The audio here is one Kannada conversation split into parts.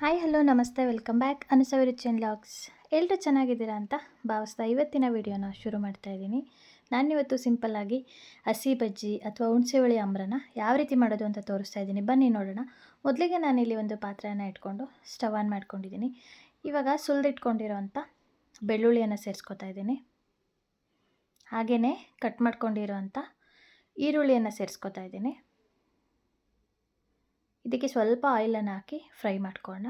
ಹಾಯ್ ಹಲೋ ನಮಸ್ತೆ ವೆಲ್ಕಮ್ ಬ್ಯಾಕ್ ಅನುಸವಿ ಚೆನ್ ಲಾಗ್ಸ್ ಎಲ್ಲರೂ ಚೆನ್ನಾಗಿದ್ದೀರಾ ಅಂತ ಭಾವಿಸ್ತಾ ಇವತ್ತಿನ ವಿಡಿಯೋನ ಶುರು ಮಾಡ್ತಾ ಇದ್ದೀನಿ. ನಾನಿವತ್ತು ಸಿಂಪಲ್ಲಾಗಿ ಹಸಿ ಬಜ್ಜಿ ಅಥವಾ ಹುಣಸೆಹುಳಿ ಅಂಬ್ರನ ಯಾವ ರೀತಿ ಮಾಡೋದು ಅಂತ ತೋರಿಸ್ತಾ ಇದ್ದೀನಿ. ಬನ್ನಿ ನೋಡೋಣ. ಮೊದಲಿಗೆ ನಾನಿಲ್ಲಿ ಒಂದು ಪಾತ್ರೆಯನ್ನು ಇಟ್ಕೊಂಡು ಸ್ಟವ್ ಆನ್ ಮಾಡ್ಕೊಂಡಿದ್ದೀನಿ. ಇವಾಗ ಸುಲಿದಿಟ್ಕೊಂಡಿರೋವಂಥ ಬೆಳ್ಳುಳ್ಳಿಯನ್ನು ಸೇರಿಸ್ಕೊತಾ ಇದ್ದೀನಿ. ಹಾಗೆಯೇ ಕಟ್ ಮಾಡ್ಕೊಂಡಿರೋವಂಥ ಈರುಳ್ಳಿಯನ್ನು ಸೇರಿಸ್ಕೊತಾ ಇದ್ದೀನಿ. ಇದಕ್ಕೆ ಸ್ವಲ್ಪ ಆಯಿಲನ್ನು ಹಾಕಿ ಫ್ರೈ ಮಾಡ್ಕೊಳ್ಳೋಣ.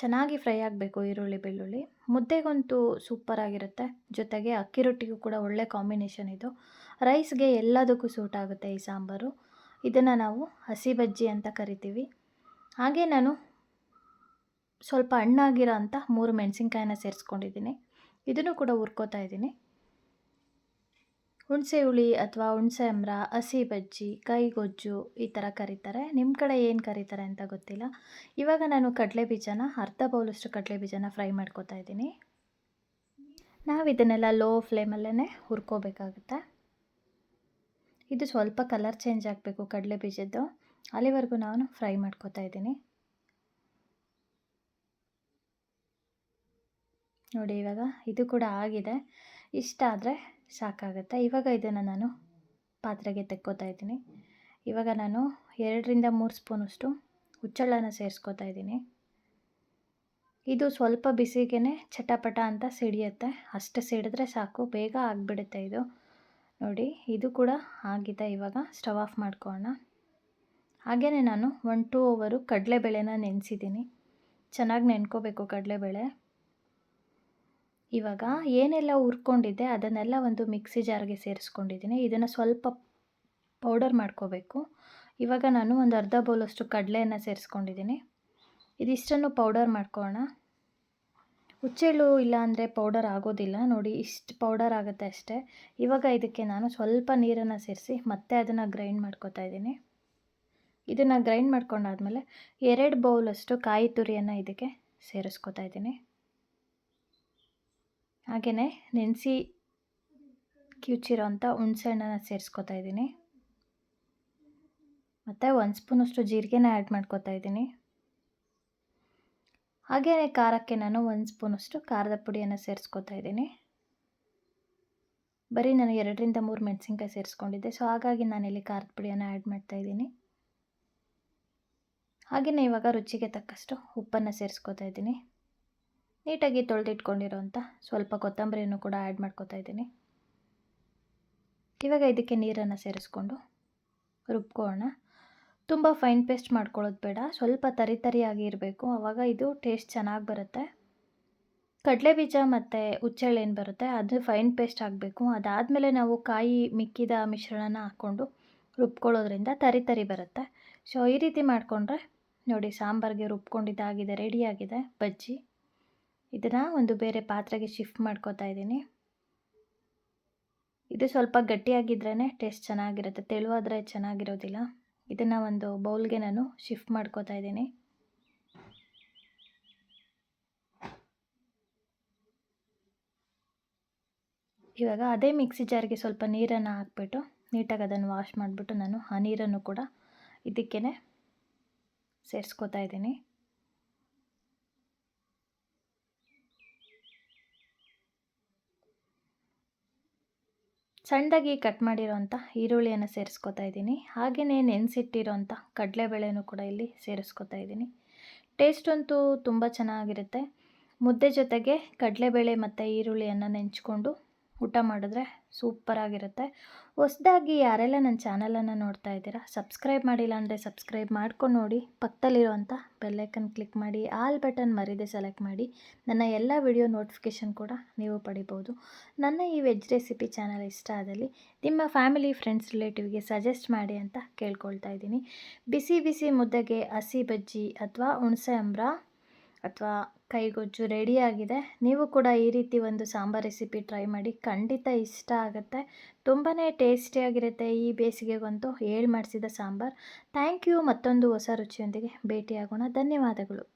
ಚೆನ್ನಾಗಿ ಫ್ರೈ ಆಗಬೇಕು ಈರುಳ್ಳಿ ಬೆಳ್ಳುಳ್ಳಿ. ಮುದ್ದೆಗಂತೂ ಸೂಪರ್ ಆಗಿರುತ್ತೆ. ಜೊತೆಗೆ ಅಕ್ಕಿ ರೊಟ್ಟಿಗೂ ಕೂಡ ಒಳ್ಳೆ ಕಾಂಬಿನೇಷನ್ ಇದು. ರೈಸ್ಗೆ ಎಲ್ಲದಕ್ಕೂ ಸೂಟ್ ಆಗುತ್ತೆ ಈ ಸಾಂಬಾರು. ಇದನ್ನು ನಾವು ಹಸಿ ಬಜ್ಜಿ ಅಂತ ಕರಿತೀವಿ. ಹಾಗೆ ನಾನು ಸ್ವಲ್ಪ ಹಣ್ಣಾಗಿರೋ ಅಂಥ ಮೂರು ಮೆಣಸಿನ್ಕಾಯನ್ನ ಸೇರಿಸ್ಕೊಂಡಿದ್ದೀನಿ. ಇದನ್ನು ಕೂಡ ಹುರ್ಕೋತಾ ಇದ್ದೀನಿ. ಹುಣಸೆ ಹುಳಿ ಅಥವಾ ಹುಣಸೆ ಅಮ್ರ ಹಸಿ ಬಜ್ಜಿ, ಕೈಗೊಜ್ಜು ಈ ಥರ ಕರೀತಾರೆ. ನಿಮ್ಮ ಕಡೆ ಏನು ಕರೀತಾರೆ ಅಂತ ಗೊತ್ತಿಲ್ಲ. ಇವಾಗ ನಾನು ಕಡಲೆ ಬೀಜನ, ಅರ್ಧ ಬೌಲಷ್ಟು ಕಡಲೆ ಬೀಜನ ಫ್ರೈ ಮಾಡ್ಕೋತಾ ಇದ್ದೀನಿ. ನಾವು ಇದನ್ನೆಲ್ಲ ಲೋ ಫ್ಲೇಮಲ್ಲೇ ಹುರ್ಕೋಬೇಕಾಗುತ್ತೆ. ಇದು ಸ್ವಲ್ಪ ಕಲರ್ ಚೇಂಜ್ ಆಗಬೇಕು ಕಡಲೆ ಬೀಜದ್ದು. ಅಲ್ಲಿವರೆಗೂ ನಾನು ಫ್ರೈ ಮಾಡ್ಕೋತಾ ಇದ್ದೀನಿ. ನೋಡಿ ಇವಾಗ ಇದು ಕೂಡ ಆಗಿದೆ. ಇಷ್ಟ ಆದರೆ ಸಾಕಾಗುತ್ತೆ ಇವಾಗ ಇದನ್ನು ನಾನು ಪಾತ್ರೆಗೆ ತೆಕ್ಕೋತಾ ಇದ್ದೀನಿ. ಇವಾಗ ನಾನು ಎರಡರಿಂದ ಮೂರು ಸ್ಪೂನಷ್ಟು ಹುಚ್ಚಳ್ಳನ ಸೇರಿಸ್ಕೋತಾ ಇದ್ದೀನಿ. ಇದು ಸ್ವಲ್ಪ ಬಿಸಿಗೆ ಚಟಪಟ ಅಂತ ಸಿಡಿಯುತ್ತೆ. ಅಷ್ಟು ಸಿಡಿದ್ರೆ ಸಾಕು. ಬೇಗ ಆಗಿಬಿಡುತ್ತೆ ಇದು. ನೋಡಿ, ಇದು ಕೂಡ ಆಗಿದೆ ಇವಾಗ. ಸ್ಟವ್ ಆಫ್ ಮಾಡ್ಕೋಣ ಹಾಗೆಯೇ ನಾನು ಒನ್ ಟೂ ಓವರು ಕಡಲೆಬೇಳೆನ ನೆನೆಸಿದ್ದೀನಿ. ಚೆನ್ನಾಗಿ ನೆನ್ಕೋಬೇಕು ಕಡಲೆಬೇಳೆ. ಇವಾಗ ಏನೆಲ್ಲ ಹುರ್ಕೊಂಡಿದ್ದೆ ಅದನ್ನೆಲ್ಲ ಒಂದು ಮಿಕ್ಸಿ ಜಾರ್ಗೆ ಸೇರಿಸ್ಕೊಂಡಿದ್ದೀನಿ. ಇದನ್ನು ಸ್ವಲ್ಪ ಪೌಡರ್ ಮಾಡ್ಕೋಬೇಕು. ಇವಾಗ ನಾನು ಒಂದು ಅರ್ಧ ಬೌಲಷ್ಟು ಕಡಲೆಯನ್ನು ಸೇರಿಸ್ಕೊಂಡಿದ್ದೀನಿ. ಇದಿಷ್ಟನ್ನು ಪೌಡರ್ ಮಾಡ್ಕೋಣ ಹುಚ್ಚೆಳ್ಳು ಇಲ್ಲ ಅಂದರೆ ಪೌಡರ್ ಆಗೋದಿಲ್ಲ. ನೋಡಿ, ಇಷ್ಟು ಪೌಡರ್ ಆಗುತ್ತೆ ಅಷ್ಟೇ. ಇವಾಗ ಇದಕ್ಕೆ ನಾನು ಸ್ವಲ್ಪ ನೀರನ್ನು ಸೇರಿಸಿ ಮತ್ತೆ ಅದನ್ನು ಗ್ರೈಂಡ್ ಮಾಡ್ಕೋತಾ ಇದ್ದೀನಿ. ಇದನ್ನು ಗ್ರೈಂಡ್ ಮಾಡ್ಕೊಂಡಾದ್ಮೇಲೆ ಎರಡು ಬೌಲಷ್ಟು ಕಾಯಿ ತುರಿಯನ್ನು ಇದಕ್ಕೆ ಸೇರಿಸ್ಕೋತಾ ಇದ್ದೀನಿ. ಹಾಗೆಯೇ ನೆನೆಸಿ ಕಿವುಚಿರೋ ಅಂಥ ಹುಣ್ಸೆಹಣ್ಣನ್ನು ಸೇರಿಸ್ಕೊತಾ ಇದ್ದೀನಿ. ಮತ್ತು ಒಂದು ಸ್ಪೂನಷ್ಟು ಜೀರಿಗೆನ ಆ್ಯಡ್ ಮಾಡ್ಕೊತಾ ಇದ್ದೀನಿ. ಹಾಗೆಯೇ ಖಾರಕ್ಕೆ ನಾನು ಒಂದು ಸ್ಪೂನಷ್ಟು ಖಾರದ ಪುಡಿಯನ್ನು ಸೇರಿಸ್ಕೊತಾ ಇದ್ದೀನಿ. ಬರೀ ನಾನು ಎರಡರಿಂದ ಮೂರು ಮೆಣಸಿನ್ಕಾಯಿ ಸೇರಿಸ್ಕೊಂಡಿದ್ದೆ ಸೊ ಹಾಗಾಗಿ ನಾನಿಲ್ಲಿ ಖಾರದ ಪುಡಿಯನ್ನು ಆ್ಯಡ್ ಮಾಡ್ತಾ ಇದ್ದೀನಿ. ಹಾಗೆಯೇ ಇವಾಗ ರುಚಿಗೆ ತಕ್ಕಷ್ಟು ಉಪ್ಪನ್ನು ಸೇರಿಸ್ಕೊತಾ ಇದ್ದೀನಿ. ನೀಟಾಗಿ ತೊಳೆದಿಟ್ಕೊಂಡಿರೋಂಥ ಸ್ವಲ್ಪ ಕೊತ್ತಂಬರಿಯನ್ನು ಕೂಡ ಆ್ಯಡ್ ಮಾಡ್ಕೋತಾ ಇದ್ದೀನಿ. ಇವಾಗ ಇದಕ್ಕೆ ನೀರನ್ನು ಸೇರಿಸ್ಕೊಂಡು ರುಬ್ಕೊಳ್ಳೋಣ. ತುಂಬ ಫೈನ್ ಪೇಸ್ಟ್ ಮಾಡ್ಕೊಳ್ಳೋದು ಬೇಡ. ಸ್ವಲ್ಪ ತರಿ ತರಿಯಾಗಿ ಇರಬೇಕು. ಆವಾಗ ಇದು ಟೇಸ್ಟ್ ಚೆನ್ನಾಗಿ ಬರುತ್ತೆ. ಕಡಲೆ ಬೀಜ ಮತ್ತು ಹುಚ್ಚೆಳ್ಳು ಏನು ಬರುತ್ತೆ? ಅದು ಫೈನ್ ಪೇಸ್ಟ್ ಆಗಬೇಕು. ಅದಾದಮೇಲೆ ನಾವು ಕಾಯಿ ಮಿಕ್ಕಿದ ಮಿಶ್ರಣನ ಹಾಕ್ಕೊಂಡು ರುಬ್ಕೊಳ್ಳೋದ್ರಿಂದ ತರಿ ತರಿ ಬರುತ್ತೆ. ಸೊ ಈ ರೀತಿ ಮಾಡಿಕೊಂಡ್ರೆ ನೋಡಿ ಸಾಂಬಾರಿಗೆ ರುಬ್ಕೊಂಡಿದ್ದಾಗಿದೆ ರೆಡಿಯಾಗಿದೆ ಬಜ್ಜಿ. ಇದನ್ನು ಒಂದು ಬೇರೆ ಪಾತ್ರೆಗೆ ಶಿಫ್ಟ್ ಮಾಡ್ಕೋತಾ ಇದ್ದೀನಿ. ಇದು ಸ್ವಲ್ಪ ಗಟ್ಟಿಯಾಗಿದ್ರೇ ಟೇಸ್ಟ್ ಚೆನ್ನಾಗಿರುತ್ತೆ. ತೆಳುವಾದರೆ ಚೆನ್ನಾಗಿರೋದಿಲ್ಲ. ಇದನ್ನು ಒಂದು ಬೌಲ್ಗೆ ನಾನು ಶಿಫ್ಟ್ ಮಾಡ್ಕೋತಾ ಇದ್ದೀನಿ. ಇವಾಗ ಅದೇ ಮಿಕ್ಸಿ ಜಾರ್ಗೆ ಸ್ವಲ್ಪ ನೀರನ್ನು ಹಾಕ್ಬಿಟ್ಟು ನೀಟಾಗಿ ಅದನ್ನು ವಾಶ್ ಮಾಡಿಬಿಟ್ಟು ನಾನು ಆ ನೀರನ್ನು ಕೂಡ ಇದಕ್ಕೇ ಸೇರಿಸ್ಕೋತಾ ಇದ್ದೀನಿ. ಸಣ್ಣದಾಗಿ ಕಟ್ ಮಾಡಿರೋಂಥ ಈರುಳ್ಳಿಯನ್ನು ಸೇರಿಸ್ಕೊತಾ ಇದ್ದೀನಿ. ಹಾಗೆಯೇ ನೆನೆಸಿಟ್ಟಿರೋಂಥ ಕಡಲೆಬೇಳೆನೂ ಕೂಡ ಇಲ್ಲಿ ಸೇರಿಸ್ಕೊತಾ ಇದ್ದೀನಿ. ಟೇಸ್ಟ್ ಅಂತೂ ತುಂಬ ಚೆನ್ನಾಗಿರುತ್ತೆ. ಮುದ್ದೆ ಜೊತೆಗೆ ಕಡಲೆಬೇಳೆ ಮತ್ತು ಈರುಳ್ಳಿಯನ್ನು ನೆಂಚ್ಕೊಂಡು ಊಟ ಮಾಡಿದ್ರೆ ಸೂಪರಾಗಿರುತ್ತೆ ಹೊಸ್ದಾಗಿ ಯಾರೆಲ್ಲ ನನ್ನ ಚಾನಲನ್ನು ನೋಡ್ತಾ ಇದ್ದೀರಾ ಸಬ್ಸ್ಕ್ರೈಬ್ ಮಾಡಿಲ್ಲ ಅಂದರೆ ಸಬ್ಸ್ಕ್ರೈಬ್ ಮಾಡ್ಕೊಂಡು ನೋಡಿ. ಪಕ್ಕದಲ್ಲಿರುವಂಥ ಬೆಲ್ಲೈಕನ್ ಕ್ಲಿಕ್ ಮಾಡಿ ಆಲ್ ಬಟನ್ ಮರಿದೆ ಸೆಲೆಕ್ಟ್ ಮಾಡಿ. ನನ್ನ ಎಲ್ಲ ವಿಡಿಯೋ ನೋಟಿಫಿಕೇಷನ್ ಕೂಡ ನೀವು ಪಡಿಬೋದು ನನ್ನ ಈ ವೆಜ್ ರೆಸಿಪಿ ಚಾನಲ್ ಇಷ್ಟ ಆದಲ್ಲಿ ನಿಮ್ಮ ಫ್ಯಾಮಿಲಿ ಫ್ರೆಂಡ್ಸ್ ರಿಲೇಟಿವ್ಗೆ ಸಜೆಸ್ಟ್ ಮಾಡಿ ಅಂತ ಕೇಳ್ಕೊಳ್ತಾ ಇದ್ದೀನಿ. ಬಿಸಿ ಬಿಸಿ ಮುದ್ದೆಗೆ ಹಸಿ ಬಜ್ಜಿ ಅಥವಾ ಹುಣಸೆ ಅಂಬ್ರ ಅಥವಾ ಕೈಗೊಜ್ಜು ರೆಡಿಯಾಗಿದೆ ನೀವು ಕೂಡ ಈ ರೀತಿ ಒಂದು ಸಾಂಬಾರ್ ರೆಸಿಪಿ ಟ್ರೈ ಮಾಡಿ ಖಂಡಿತ ಇಷ್ಟ ಆಗುತ್ತೆ. ತುಂಬಾ ಟೇಸ್ಟಿಯಾಗಿರುತ್ತೆ ಈ ಬೇಸಿಗೆಗಂತೂ ಹೇಳಿ ಮಾಡಿಸಿದ ಸಾಂಬಾರ್. ಥ್ಯಾಂಕ್ ಯು ಮತ್ತೊಂದು ಹೊಸ ರುಚಿಯೊಂದಿಗೆ ಭೇಟಿಯಾಗೋಣ. ಧನ್ಯವಾದಗಳು.